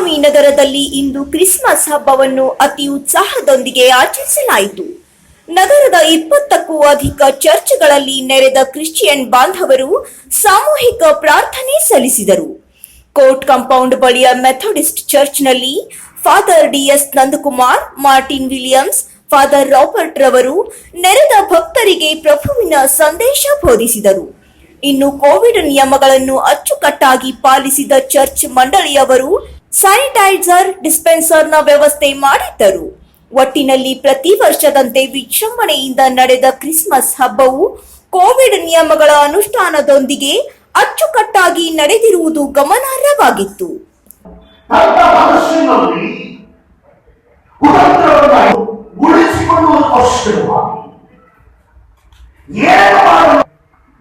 ಬೆಳಗಾವಿ ನಗರದಲ್ಲಿ ಇಂದು ಕ್ರಿಸ್ಮಸ್ ಹಬ್ಬವನ್ನು ಅತಿ ಉತ್ಸಾಹದೊಂದಿಗೆ ಆಚರಿಸಲಾಯಿತು. ನಗರದ ಇಪ್ಪತ್ತಕ್ಕೂ ಅಧಿಕ ಚರ್ಚ್ಗಳಲ್ಲಿ ನೆರೆದ ಕ್ರಿಶ್ಚಿಯನ್ ಬಾಂಧವರು ಸಾಮೂಹಿಕ ಪ್ರಾರ್ಥನೆ ಸಲ್ಲಿಸಿದರು. ಕೋರ್ಟ್ ಕಾಂಪೌಂಡ್ ಬಳಿಯ Methodist ಚರ್ಚ್ನಲ್ಲಿ father DS Nandakumar, Martin Williams, father Robert ರವರು ನೆರೆದ ಭಕ್ತರಿಗೆ ಪ್ರಭುವಿನ ಸಂದೇಶ ಬೋಧಿಸಿದರು. ಇನ್ನು ಕೋವಿಡ್ ನಿಯಮಗಳನ್ನು ಅಚ್ಚುಕಟ್ಟಾಗಿ ಪಾಲಿಸಿದ ಚರ್ಚ್ ಮಂಡಳಿಯವರು ಸ್ಯಾನಿಟೈಸರ್, ಡಿಸ್ಪೆನ್ಸರ್ನ ವ್ಯವಸ್ಥೆ ಮಾಡಿದ್ದರು. ಒಟ್ಟಿನಲ್ಲಿ ಪ್ರತಿ ವರ್ಷದಂತೆ ವಿಜೃಂಭಣೆಯಿಂದ ನಡೆದ ಕ್ರಿಸ್ಮಸ್ ಹಬ್ಬವು ಕೋವಿಡ್ ನಿಯಮಗಳ ಅನುಷ್ಠಾನದೊಂದಿಗೆ ಅಚ್ಚುಕಟ್ಟಾಗಿ ನಡೆದಿರುವುದು ಗಮನಾರ್ಹವಾಗಿತ್ತು.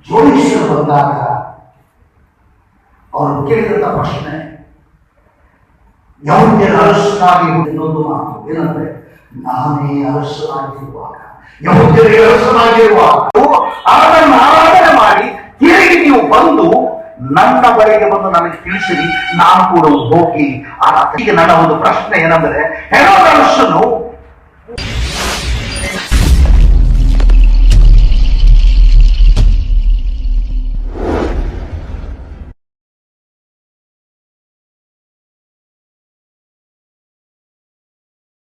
ಜೋಡಿಸಲು ಬಂದಾಗ ಅವರು ಕೇಳಿದಂತ ಪ್ರಶ್ನೆ ಯಹೂದ್ಯರ ಅರಸನಾಗಿ ಇನ್ನೊಂದು ಮಾತು ಏನಂದ್ರೆ, ನಾನೇ ಅರಸನಾಗಿರುವಾಗ. ಯಾವುದೇ ಅರಸನಾಗಿರುವಾಗ ಅದನ್ನು ಆರಾಧನೆ ಮಾಡಿ, ತಿರುಗಿ ನೀವು ಬಂದು ನನ್ನ ಬಳಿಗೆ ಬಂದು ನನಗೆ ತಿಳಿಸಿರಿ, ನಾನು ಕೂಡ ಹೋಗಿ ಆ ನನ್ನ ಒಂದು ಪ್ರಶ್ನೆ ಏನಂದ್ರೆ, ಹೆರೋದ ಅರಸನು